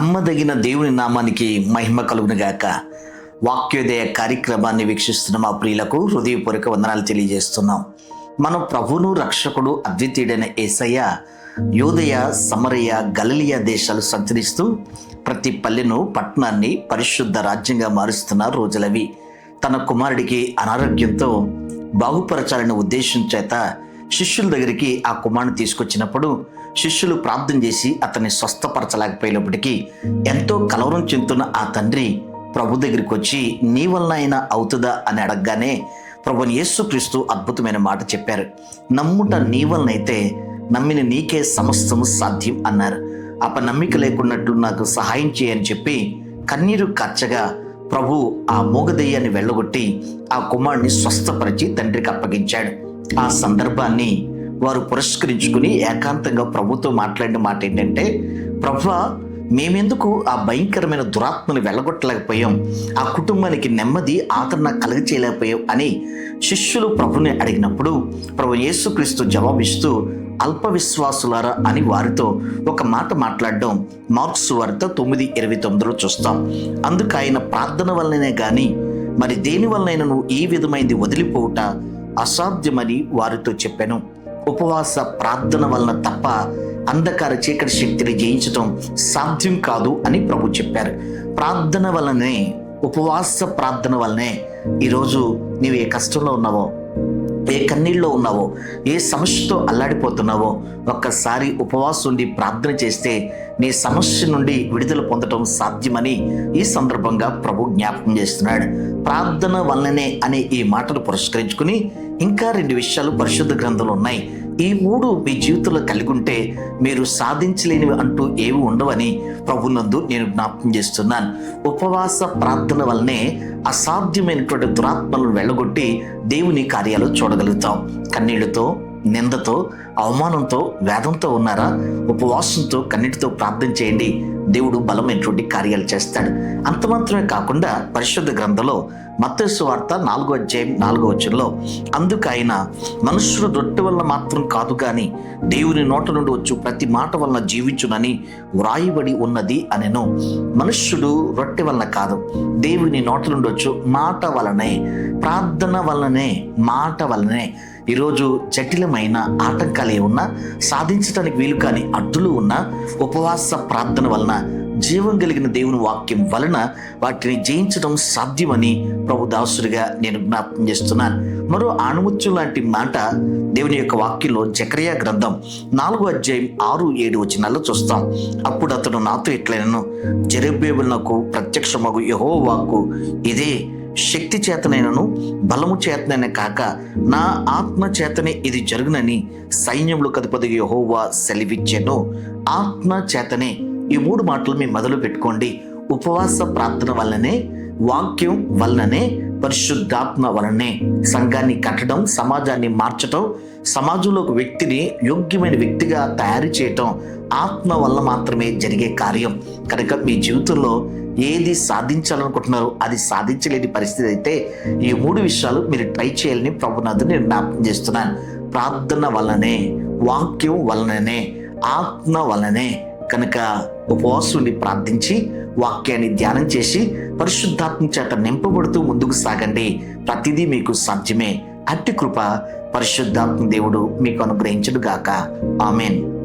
నమ్మదగిన దేవుని నామానికి మహిమ కలుగును గాక వాక్యోదయ కార్యక్రమాన్ని వీక్షిస్తున్న మా ప్రియులకు హృదయపూర్వక వందనాలు తెలియజేస్తున్నాం. మన ప్రభును రక్షకుడు అద్వితీయుడైన ఏసయ్య యోదయ సమరయ గలలియ దేశాలు సంచరిస్తూ ప్రతి పల్లెను పట్టణాన్ని పరిశుద్ధ రాజ్యంగా మారుస్తున్న రోజులవి. తన కుమారుడికి అనారోగ్యంతో బాగుపరచాలనే ఉద్దేశం చేత శిష్యుల దగ్గరికి ఆ కుమారుని తీసుకొచ్చినప్పుడు శిష్యులు ప్రార్థన చేసి అతన్ని స్వస్థపరచలేకపోయినప్పటికీ ఎంతో కలవరం చెందుతున్న ఆ తండ్రి ప్రభు దగ్గరికి వచ్చి నీ వలన అయినా అవుతుందా? అని అడగగానే ప్రభుని యేసుక్రీస్తు అద్భుతమైన మాట చెప్పారు. నమ్ముట నీ వలనైతే నమ్మిన నీకే సమస్తము సాధ్యం అన్నారు. అప నమ్మిక లేకున్నట్లు నాకు సహాయం చేయని చెప్పి కన్నీరు కచ్చగా ప్రభు ఆ మూగదెయ్యాన్ని వెళ్ళగొట్టి ఆ కుమారుని స్వస్థపరిచి తండ్రికి అప్పగించాడు. ఆ సందర్భాన్ని వారు పురస్కరించుకుని ఏకాంతంగా ప్రభుతో మాట్లాడిన మాట ఏంటంటే ప్రభు మేమెందుకు ఆ భయంకరమైన దురాత్మను వెళ్ళగొట్టలేకపోయాం? ఆ కుటుంబానికి నెమ్మది ఆదరణ కలగచేయలేకపోయాం? అని శిష్యులు ప్రభుని అడిగినప్పుడు ప్రభు యేసుక్రీస్తు జవాబిస్తూ అల్ప విశ్వాసులారా అని వారితో ఒక మాట మాట్లాడడం మార్క్స్ వార్త తొమ్మిది ఇరవై తొమ్మిదిలో చూస్తాం. అందుకు ఆయన ప్రార్థన వల్లనే కానీ మరి దేని వల్లనైనా నువ్వు ఈ విధమైంది వదిలిపోవుట? అసాధ్యమని వారితో చెప్పాను. ఉపవాస ప్రార్థన వలన తప్ప అంధకార చీకటి శక్తిని జయించడం సాధ్యం కాదు అని ప్రభు చెప్పారు. ప్రార్థన వలనే ఉపవాస ప్రార్థన వలనే ఈరోజు నీవు ఏ కష్టంలో ఉన్నావో ఏ కన్నీళ్ళలో ఉన్నావో ఏ సమస్యతో అల్లాడిపోతున్నావో ఒక్కసారి ఉపవాసం ఉండి ప్రార్థన చేస్తే నీ సమస్య నుండి విడుదల పొందడం సాధ్యమని ఈ సందర్భంగా ప్రభు జ్ఞాపకం చేస్తున్నాడు. ప్రార్థన వల్లనే అనే ఈ మాటను పురస్కరించుకుని ఇంకా రెండు విషయాలు పరిశుద్ధ గ్రంథంలో ఉన్నాయి. ఈ మూడు మీ జీవితంలో కలిగి ఉంటే మీరు సాధించలేనివి అంటూ ఏవి ఉండవని ప్రభునందు నేను జ్ఞాపకం చేస్తున్నాను. ఉపవాస ప్రార్థన వల్లనే అసాధ్యమైనటువంటి దురాత్మలను వెళ్ళగొట్టి దేవుని కార్యాలు చూడగలుగుతాం. కన్నీళ్ళతో నిందతో అవమానంతో వేదంతో ఉన్నారా? ఉపవాసంతో కన్నిటితో ప్రార్థన చేయండి. దేవుడు బలమైనటువంటి కార్యాలు చేస్తాడు. అంత మాత్రమే కాకుండా పరిశుద్ధ గ్రంథంలో మత్స్సు వార్త నాలుగో అధ్యాయం నాలుగో వచ్చంలో అందుకు ఆయన మనుషుడు రొట్టె వల్ల మాత్రం కాదు కానీ దేవుని నోట నుండి వచ్చు ప్రతి మాట వలన జీవించునని వ్రాయబడి ఉన్నది అనెను. మనుష్యుడు రొట్టె వలన కాదు దేవుని నోట నుండి వచ్చు మాట వలనే ప్రార్థన వలనే మాట వలనే. ఈరోజు జటిలమైన ఆటంకాలు ఏమున్నా సాధించడానికి వీలు కాని అడ్డులు ఉన్న ఉపవాస ప్రార్థన వలన జీవం కలిగిన దేవుని వాక్యం వలన వాటిని జయించడం సాధ్యమని ప్రభు దాసుడిగా నేను జ్ఞాపకం చేస్తున్నాను. మరో ఆణుముత్యం లాంటి మాట దేవుని యొక్క వాక్యంలో జకరియా గ్రంథం నాలుగో అధ్యాయం ఆరు ఏడు వచనాల్లో చూస్తాం. అప్పుడు అతడు నాతో ఎట్లయినను? జెరబేబులకు ప్రత్యక్షమగు యహో వాక్కు ఇదే శక్తి చేతనైనను బలము చేతనైన కాక నా ఆత్మ చేతనే ఇది జరుగునని సైన్యములు కదుపది యహోవా సెలివిచ్చాను. ఆత్మ చేతనే ఈ మూడు మాటలు మీ మొదలు పెట్టుకోండి. ఉపవాస ప్రార్థన వల్లనే వాక్యం వలననే పరిశుద్ధాత్మ వలనే సంఘాన్ని కట్టడం సమాజాన్ని మార్చడం సమాజంలో ఒక వ్యక్తిని యోగ్యమైన వ్యక్తిగా తయారు చేయటం ఆత్మ వల్ల మాత్రమే జరిగే కార్యం. కనుక మీ జీవితంలో ఏది సాధించాలనుకుంటున్నారో అది సాధించలేని పరిస్థితి అయితే ఈ మూడు విషయాలు మీరు ట్రై చేయాలని ప్రభునాథ్ నేను జ్ఞాపకం చేస్తున్నాను. ప్రార్థన వలనే వాక్యం వలననే ఆత్మ వలనే కనుక ఉపవాసం ప్రార్థించి వాక్యాన్ని ధ్యానం చేసి పరిశుద్ధాత్మ చేత నింపబడుతూ ముందుకు సాగండి. ప్రతిదీ మీకు సాధ్యమే. అట్టి కృప పరిశుద్ధాత్మ దేవుడు మీకు అనుగ్రహించడుగాక ఆమెన్.